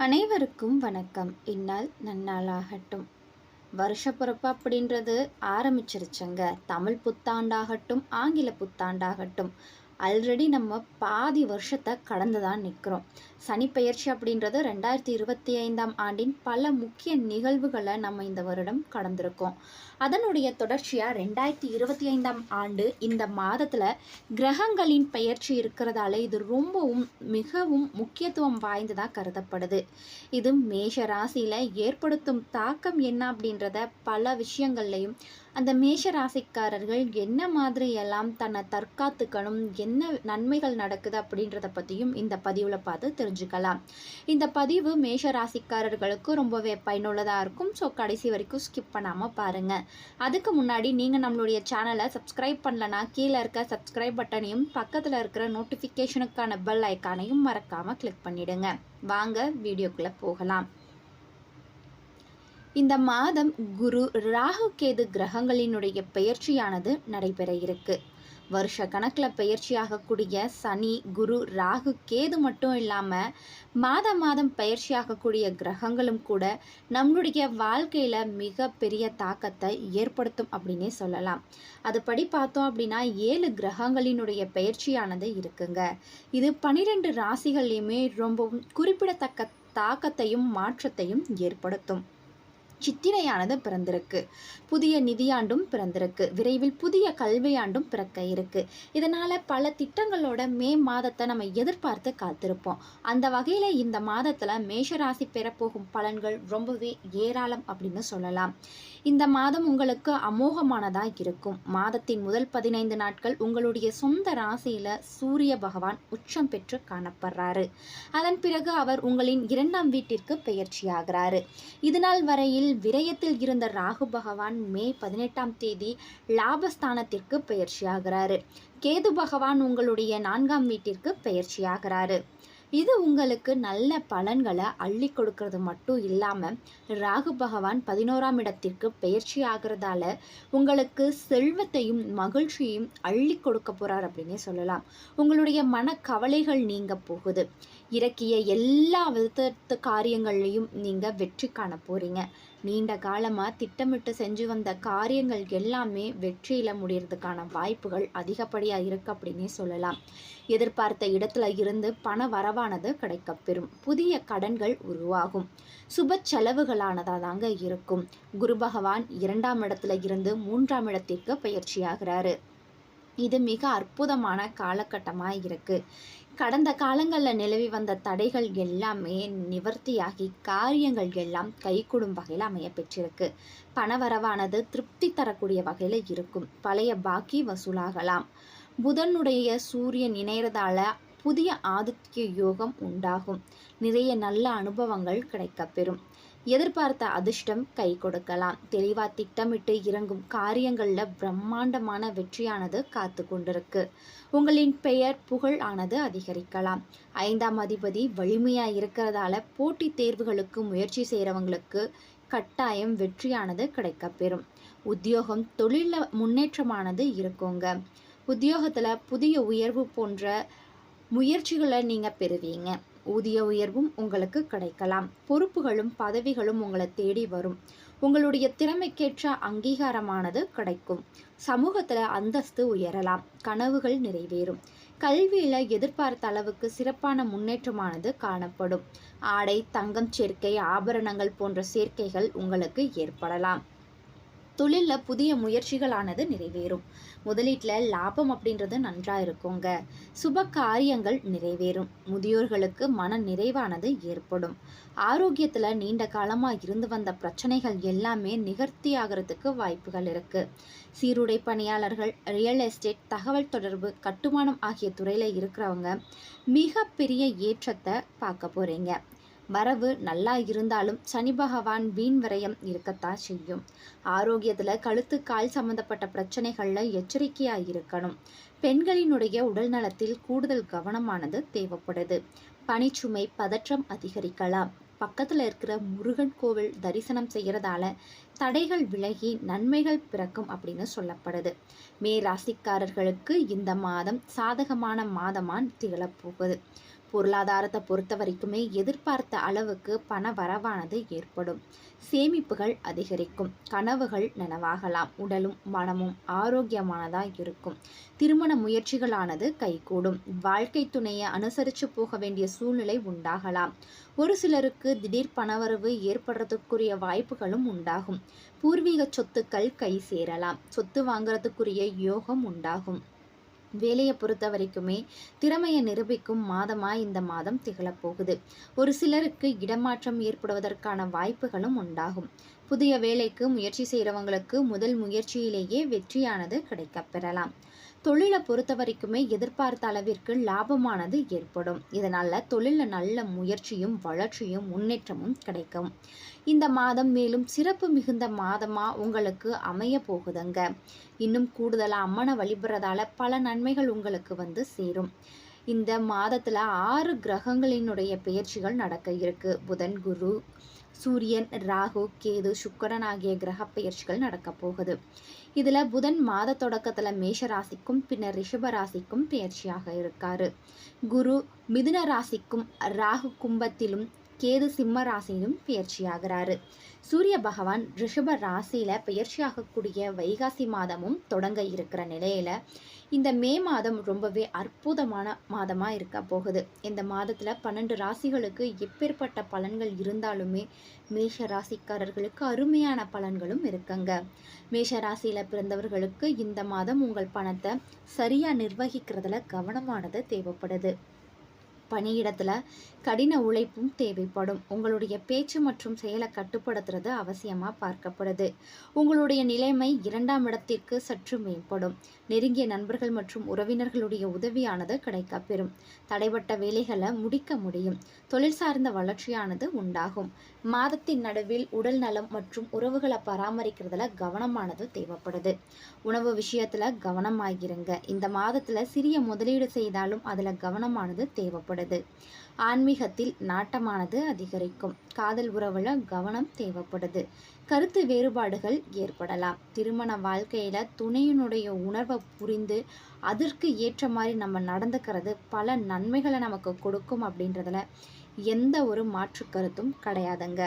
அனைவருக்கும் வணக்கம். இந்நாள் நன்னாளாகட்டும். வருஷப்பிறப்பு அப்படின்றது ஆரம்பிச்சிருச்சுங்க. தமிழ் புத்தாண்டாகட்டும் ஆங்கில புத்தாண்டாகட்டும். ஆல்ரெடி நம்ம பாதி வருஷத்தை கடந்து தான் நிற்கிறோம் சனிப்பெயர்ச்சி அப்படின்றது ரெண்டாயிரத்தி இருபத்தி ஐந்தாம் ஆண்டின் பல முக்கிய நிகழ்வுகளை நம்ம இந்த வருடம் கடந்திருக்கோம். அதனுடைய தொடர்ச்சியாக ரெண்டாயிரத்தி இருபத்தி ஐந்தாம் ஆண்டு இந்த மாதத்தில் கிரகங்களின் பெயர்ச்சி இருக்கிறதால இது ரொம்பவும் மிகவும் முக்கியத்துவம் வாய்ந்ததாக கருதப்படுது. இது மேஷ ராசியில் ஏற்படுத்தும் தாக்கம் என்ன அப்படின்றத பல விஷயங்கள்லையும் அந்த மேஷ ராசிக்காரர்கள் என்ன மாதிரி எல்லாம் தன்னை தற்காத்துக்கணும் என்ன நன்மைகள் நடக்குது அப்படின்றத பற்றியும் இந்த பதிவில் பார்த்து தெரிஞ்சுக்கலாம். இந்த பதிவு மேஷ ராசிக்காரர்களுக்கு ரொம்பவே பயனுள்ளதாக இருக்கும். ஸோ கடைசி வரைக்கும் ஸ்கிப் பண்ணாமல் பாருங்கள் அதுக்கு முன்னாடி நீங்கள் நம்மளுடைய சேனலை சப்ஸ்கிரைப் பண்ணலனா கீழே இருக்க சப்ஸ்கிரைப் பட்டனையும் பக்கத்தில் இருக்கிற நோட்டிஃபிகேஷனுக்கான பெல் ஐக்கானையும் மறக்காமல் கிளிக் பண்ணிவிடுங்க வாங்க வீடியோக்குள்ளே போகலாம். இந்த மாதம் குரு ராகு கேது கிரகங்களினுடைய பெயர்ச்சியானது நடைபெற இருக்கு. வருஷ கணக்கில் பயிற்சியாகக்கூடிய சனி குரு ராகு கேது மட்டும் இல்லாமல் மாதம் மாதம் பயிற்சியாகக்கூடிய கிரகங்களும் கூட நம்மளுடைய வாழ்க்கையில் மிகப்பெரிய தாக்கத்தை ஏற்படுத்தும் அப்படின்னே சொல்லலாம். அதுபடி பார்த்தோம் அப்படின்னா ஏழு கிரகங்களினுடைய பயிற்சியானது இருக்குங்க. இது பனிரெண்டு ராசிகள்லையுமே ரொம்பவும் குறிப்பிடத்தக்க தாக்கத்தையும் மாற்றத்தையும் ஏற்படுத்தும். சித்திரையானது பிறந்திருக்கு. புதிய நிதியாண்டும் பிறந்திருக்கு. விரைவில் புதிய கல்வியாண்டும் பிறக்க இருக்கு. இதனால பல திட்டங்களோட மே மாதத்தை நம்ம எதிர்பார்த்து காத்திருப்போம். அந்த வகையில இந்த மாதத்துல மேஷராசி பெறப்போகும் பலன்கள் ரொம்பவே ஏராளம் அப்படின்னு சொல்லலாம். இந்த மாதம் உங்களுக்கு அமோகமானதாக இருக்கும். மாதத்தின் முதல் பதினைந்து நாட்கள் உங்களுடைய சொந்த ராசியில் சூரிய பகவான் உச்சம் பெற்று காணப்படுறாரு. அதன் பிறகு அவர் உங்களின் இரண்டாம் வீட்டிற்கு பெயர்ச்சியாகிறாரு இதுநாள் வரையில் விரயத்தில் இருந்த ராகு பகவான் மே பதினெட்டாம் தேதி லாபஸ்தானத்திற்கு பெயர்ச்சியாகிறாரு கேது பகவான் உங்களுடைய நான்காம் வீட்டிற்கு பெயர்ச்சியாகிறாரு இது உங்களுக்கு நல்ல பலன்களை அள்ளி கொடுக்கறது மட்டும் இல்லாமல் ராகு பகவான் பதினோராம் இடத்திற்கு பயிற்சி ஆகிறதால உங்களுக்கு செல்வத்தையும் மகிழ்ச்சியையும் அள்ளி கொடுக்க போகிறார் அப்படின்னே சொல்லலாம். உங்களுடைய மன கவலைகள் நீங்க போகுது. இறக்கிய எல்லா விதத்து காரியங்கள்லையும் நீங்கள் வெற்றி காண போகிறீங்க நீண்ட காலமாக திட்டமிட்டு செஞ்சு வந்த காரியங்கள் எல்லாமே வெற்றியில் முடியறதுக்கான வாய்ப்புகள் அதிகப்படியாக இருக்குது அப்படின்னே சொல்லலாம். எதிர்பார்த்த இடத்துல இருந்து பண வரவானது கிடைக்கப்பெறும் புதிய கடன்கள் உருவாகும். சுப செலவுகளானதாக தாங்க இருக்கும். குரு பகவான் இரண்டாம் இடத்துல இருந்து மூன்றாம் இடத்திற்கு பயிற்சியாகிறாரு. இது மிக அற்புதமான காலகட்டமாக இருக்குது கடந்த காலங்களில் நிலவி வந்த தடைகள் எல்லாமே நிவர்த்தியாகி காரியங்கள் எல்லாம் கைகூடும் வகையில் அமைய பெற்றிருக்கு. பணவரவானது திருப்தி தரக்கூடிய வகையில் இருக்கும். பழைய பாக்கி வசூலாகலாம். புதனுடைய சூரியன் இணையறதால புதிய ஆதித்ய யோகம் உண்டாகும். நிறைய நல்ல அனுபவங்கள் கிடைக்கப்பெறும். எதிர்பார்த்த அதிர்ஷ்டம் கை கொடுக்கலாம். தெளிவா திட்டமிட்டு இறங்கும் காரியங்கள்ல பிரம்மாண்டமான வெற்றியானது காத்து கொண்டிருக்கு. உங்களின் பெயர் புகழ் ஆனது அதிகரிக்கலாம். ஐந்தாம் அதிபதி வலிமையா இருக்கிறதால போட்டித் தேர்வுகளுக்கு முயற்சி செய்கிறவங்களுக்கு கட்டாயம் வெற்றியானது கிடைக்கப்பெறும். உத்தியோகம் தொழிலில் முன்னேற்றமானது இருக்குங்க. உத்தியோகத்தில் புதிய உயர்வு போன்ற முயற்சிகளை நீங்கள் பெறுவீங்க. ஊதிய உயர்வும் உங்களுக்கு கிடைக்கலாம். பொறுப்புகளும் பதவிகளும் உங்களை தேடி வரும். உங்களுடைய திறமைக்கேற்ற அங்கீகாரமானது கிடைக்கும். சமூகத்தில் அந்தஸ்து உயரலாம். கனவுகள் நிறைவேறும். கல்வியில் எதிர்பார்த்த அளவுக்கு சிறப்பான முன்னேற்றமானது காணப்படும். ஆடை தங்கம் சேர்க்கை ஆபரணங்கள் போன்ற சேர்க்கைகள் உங்களுக்கு ஏற்படலாம். தொழிலில் புதிய முயற்சிகளானது நிறைவேறும். முதலீட்டில் லாபம் அப்படின்றது நன்றாக இருக்குங்க. சுப காரியங்கள் நிறைவேறும். முதியோர்களுக்கு மன நிறைவானது ஏற்படும். ஆரோக்கியத்தில் நீண்ட காலமாக இருந்து வந்த பிரச்சனைகள் எல்லாமே நிகர்த்தி ஆகிறதுக்கு வாய்ப்புகள் இருக்குது சீருடை பணியாளர்கள் ரியல் எஸ்டேட் தகவல் தொடர்பு கட்டுமானம் ஆகிய துறையில் இருக்கிறவங்க மிகப்பெரிய ஏற்றத்தை பார்க்க போகிறீங்க வரவு நல்லா இருந்தாலும் சனி பகவான் வீண் விரயம் இருக்கத்தான் செய்யும். ஆரோக்கியத்தில் கழுத்து கால் சம்மந்தப்பட்ட பிரச்சனைகளில் எச்சரிக்கையாக இருக்கணும். பெண்களினுடைய உடல் நலத்தில் கூடுதல் கவனமானது தேவைப்படுது. பனிச்சுமை பதற்றம் அதிகரிக்கலாம். பக்கத்தில் இருக்கிற முருகன் கோவில் தரிசனம் செய்கிறதால தடைகள் விலகி நன்மைகள் பிறக்கும் அப்படின்னு சொல்லப்படுது. மே ராசிக்காரர்களுக்கு இந்த மாதம் சாதகமான மாதமான் திகழப்போகுது. பொருளாதாரத்தை பொறுத்த வரைக்குமே எதிர்பார்த்த அளவுக்கு பண வரவானது ஏற்படும். சேமிப்புகள் அதிகரிக்கும். கனவுகள் நனவாகலாம். உடலும் மனமும் ஆரோக்கியமானதாக இருக்கும். திருமண முயற்சிகளானது கைகூடும். வாழ்க்கை துணையை அனுசரித்து போக வேண்டிய சூழ்நிலை உண்டாகலாம். ஒரு சிலருக்கு திடீர் பணவரவு ஏற்படுறதுக்குரிய வாய்ப்புகளும் உண்டாகும். பூர்வீக சொத்துக்கள் கை சேரலாம். சொத்து வாங்குறதுக்குரிய யோகம் உண்டாகும். வேலையை பொறுத்த வரைக்குமே திறமையை நிரூபிக்கும் மாதமாக இந்த மாதம் திகழப்போகுது. ஒரு சிலருக்கு இடமாற்றம் ஏற்படுவதற்கான வாய்ப்புகளும் உண்டாகும். புதிய வேலைக்கு முயற்சி செய்கிறவங்களுக்கு முதல் முயற்சியிலேயே வெற்றியானது கிடைக்கப் பெறலாம் தொழிலை பொறுத்த வரைக்குமே எதிர்பார்த்த அளவிற்கு லாபமானது ஏற்படும். இதனால் தொழிலில் நல்ல முயற்சியும் வளர்ச்சியும் முன்னேற்றமும் கிடைக்கும். இந்த மாதம் மேலும் சிறப்பு மிகுந்த மாதமாக உங்களுக்கு அமைய போகுதுங்க. இன்னும் கூடுதலாக அம்மனை வழிபடுறதால பல நன்மைகள் உங்களுக்கு வந்து சேரும். இந்த மாதத்தில் ஆறு கிரகங்களினுடைய பெயர்ச்சிகள் நடக்க இருக்கு. புதன் குரு சூரியன் ராகு கேது சுக்கரன் ஆகிய கிரக பெயர்ச்சிகள் நடக்க போகுது. இதில் புதன் மாத தொடக்கத்தில் மேஷ ராசிக்கும் பின்னர் ரிஷப ராசிக்கும் பெயர்ச்சியாக இருக்காரு. குரு மிதுன ராசிக்கும் ராகு கும்பத்திலும் கேது சிம்ம ராசியிலும் பெயர்ச்சியாகிறாரு. சூரிய பகவான் ரிஷப ராசியில பெயர்ச்சியாகக்கூடிய வைகாசி மாதமும் தொடங்க இருக்கிற நிலையில இந்த மே மாதம் ரொம்பவே அற்புதமான மாதமாக இருக்க போகுது. இந்த மாதத்தில் பன்னெண்டு ராசிகளுக்கு எப்பேற்பட்ட பலன்கள் இருந்தாலுமே மேஷ ராசிக்காரர்களுக்கு அருமையான பலன்களும் இருக்குங்க. மேஷ ராசியில் பிறந்தவர்களுக்கு இந்த மாதம் உங்கள் பணத்தை சரியாக நிர்வகிக்கிறதுல கவனமானது தேவைப்படுது. பணியிடத்தில் கடின உழைப்பும் தேவைப்படும். உங்களுடைய பேச்சு மற்றும் செயலை கட்டுப்படுத்துறது அவசியமாக பார்க்கப்படுது. உங்களுடைய நிலைமை இரண்டாம் இடத்திற்கு சற்று மேம்படும். நெருங்கிய நண்பர்கள் மற்றும் உறவினர்களுடைய உதவியானது கிடைக்கப்பெறும். தடைப்பட்ட வேலைகளை முடிக்க முடியும். தொழில் சார்ந்த வளர்ச்சியானது உண்டாகும். மாதத்தின் நடுவில் உடல் நலம் மற்றும் உறவுகளை பராமரிக்கிறதுல கவனமானது தேவைப்படுது. உணவு விஷயத்துல கவனமாகிருங்க இந்த மாதத்துல சிறிய முதலீடு செய்தாலும் அதுல கவனமானது தேவைப்படும். தேவைப்படுது ஆன்மீகத்தில் நாட்டமானது அதிகரிக்கும். காதல் உறவுல கவனம் தேவைப்படுது. கருத்து வேறுபாடுகள் ஏற்படலாம். திருமண வாழ்க்கையில துணையினுடைய உணர்வை புரிந்து அதற்கு ஏற்ற மாதிரி நம்ம நடந்துக்கிறது பல நன்மைகளை நமக்கு கொடுக்கும் அப்படின்றதுல எந்த ஒரு மாற்று கருத்தும் கிடையாதுங்க.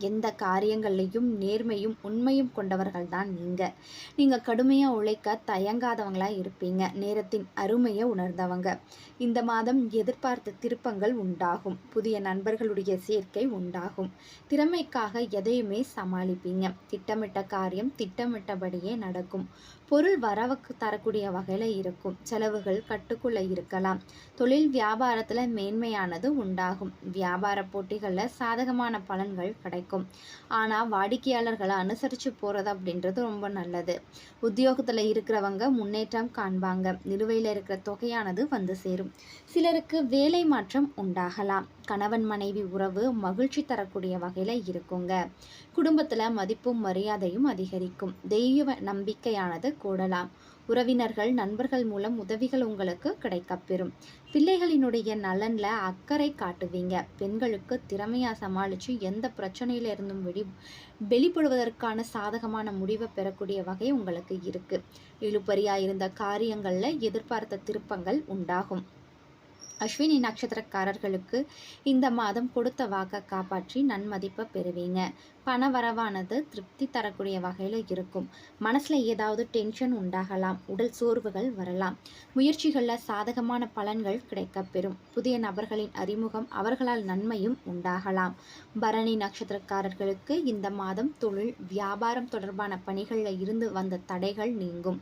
எந்த காரியங்கள்லையும் நேர்மையும் உண்மையும் கொண்டவர்கள் தான் நீங்கள் நீங்கள் கடுமையாக உழைக்க தயங்காதவங்களாக இருப்பீங்க. நேரத்தின் அருமையை உணர்ந்தவங்க. இந்த மாதம் எதிர்பார்த்த திருப்பங்கள் உண்டாகும். புதிய நண்பர்களுடைய சேர்க்கை உண்டாகும். திறமைக்காக எதையுமே சமாளிப்பீங்க. திட்டமிட்ட காரியம் திட்டமிட்டபடியே நடக்கும். பொருள் வரவுக்கு தரக்கூடிய வகையில் இருக்கும். செலவுகள் கட்டுக்குள்ளே இருக்கலாம். தொழில் வியாபாரத்தில் மேன்மையானது உண்டாகும். வியாபார போட்டிகளில் சாதகமான பலன்கள் கிடைக்கும். ஆனால் வாடிக்கையாளர்களை அனுசரித்து போகிறது அப்படின்றது ரொம்ப நல்லது. உத்தியோகத்தில் இருக்கிறவங்க முன்னேற்றம் காண்பாங்க. நிலுவையில் இருக்கிற தொகையானது வந்து சேரும். சிலருக்கு வேலை மாற்றம் உண்டாகலாம். கணவன் மனைவி உறவு மகிழ்ச்சி தரக்கூடிய வகையில் இருக்குங்க. குடும்பத்தில் மதிப்பும் மரியாதையும் அதிகரிக்கும். தெய்வ நம்பிக்கையானது கூடலாம். உறவினர்கள் நண்பர்கள் மூலம் உதவிகள் உங்களுக்கு கிடைக்கப்பெறும். பிள்ளைகளினுடைய நலனில் அக்கறை காட்டுவீங்க. பெண்களுக்கு திறமையாக சமாளித்து எந்த பிரச்சனையில இருந்தும் வெளி வெளிப்படுவதற்கான சாதகமான முடிவை பெறக்கூடிய வகை உங்களுக்கு இருக்குது இழுபறியாக இருந்த காரியங்களில் எதிர்பார்த்த திருப்பங்கள் உண்டாகும். அஸ்வினி நட்சத்திரக்காரர்களுக்கு இந்த மாதம் கொடுத்த வாக்கை காப்பாற்றி நன்மதிப்பை பெறுவீங்க. பண வரவானது திருப்தி தரக்கூடிய வகையில் இருக்கும். மனசில் ஏதாவது டென்ஷன் உண்டாகலாம். உடல் சோர்வுகள் வரலாம். முயற்சிகளில் சாதகமான பலன்கள் கிடைக்கப்பெறும். புதிய நபர்களின் அறிமுகம் அவர்களால் நன்மையும் உண்டாகலாம். பரணி நட்சத்திரக்காரர்களுக்கு இந்த மாதம் தொழில் வியாபாரம் தொடர்பான பணிகளில் இருந்து வந்த தடைகள் நீங்கும்.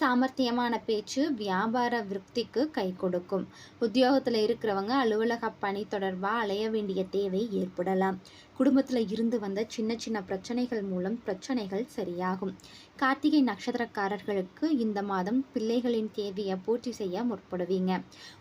சாமர்த்தியமான பேச்சு வியாபார விருத்திக்கு கை கொடுக்கும். உத்தியோகத்தில் இருக்கிறவங்க அலுவலக பணி தொடர்பாக அலைய வேண்டிய தேவை ஏற்படலாம். குடும்பத்தில் இருந்து வந்த சின்ன சின்ன பிரச்சனைகள் மூலம் பிரச்சனைகள் சரியாகும். கார்த்திகை நட்சத்திரக்காரர்களுக்கு இந்த மாதம் பிள்ளைகளின் தேவையை பூர்த்தி செய்ய முற்படுவீங்க.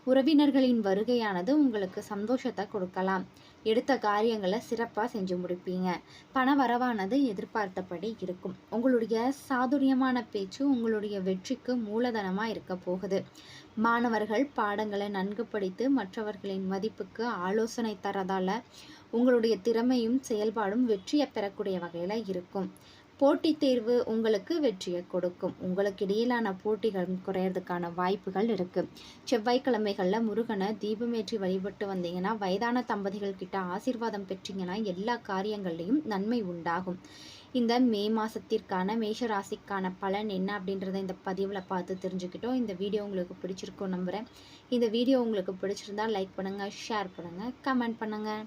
உறவினர்களின் வருகையானது உங்களுக்கு சந்தோஷத்தை கொடுக்கலாம். எடுத்த காரியங்களை சிறப்பாக செஞ்சு முடிப்பீங்க. பண வரவானது எதிர்பார்த்தபடி இருக்கும். உங்களுடைய சாதுரியமான பேச்சு உங்களுடைய வெற்றிக்கு மூலதனமாக இருக்க போகுது. மாணவர்கள் பாடங்களை நன்கு படித்து மற்றவர்களின் மதிப்புக்கு ஆலோசனை தரதால உங்களுடைய திறமையும் செயல்பாடும் வெற்றியை பெறக்கூடிய வகையில் இருக்கும். போட்டித் தேர்வு உங்களுக்கு வெற்றியை கொடுக்கும். உங்களுக்கு இடையிலான போட்டிகள் குறையறதுக்கான வாய்ப்புகள் இருக்குது செவ்வாய்க்கிழமைகளில் முருகனை தீபமேற்றி வழிபட்டு வந்தீங்கன்னா வயதான தம்பதிகள் கிட்ட ஆசீர்வாதம் பெற்றீங்கன்னா எல்லா காரியங்கள்லையும் நன்மை உண்டாகும். இந்த மே மாதத்திற்கான மேஷ ராசிக்கான பலன் என்ன அப்படின்றத இந்த பதிவில் பார்த்து தெரிஞ்சுக்கிட்டோம். இந்த வீடியோ உங்களுக்கு பிடிச்சிருக்கும் நம்புகிறேன் இந்த வீடியோ உங்களுக்கு பிடிச்சிருந்தா லைக் பண்ணுங்கள் ஷேர் பண்ணுங்கள் கமெண்ட் பண்ணுங்கள்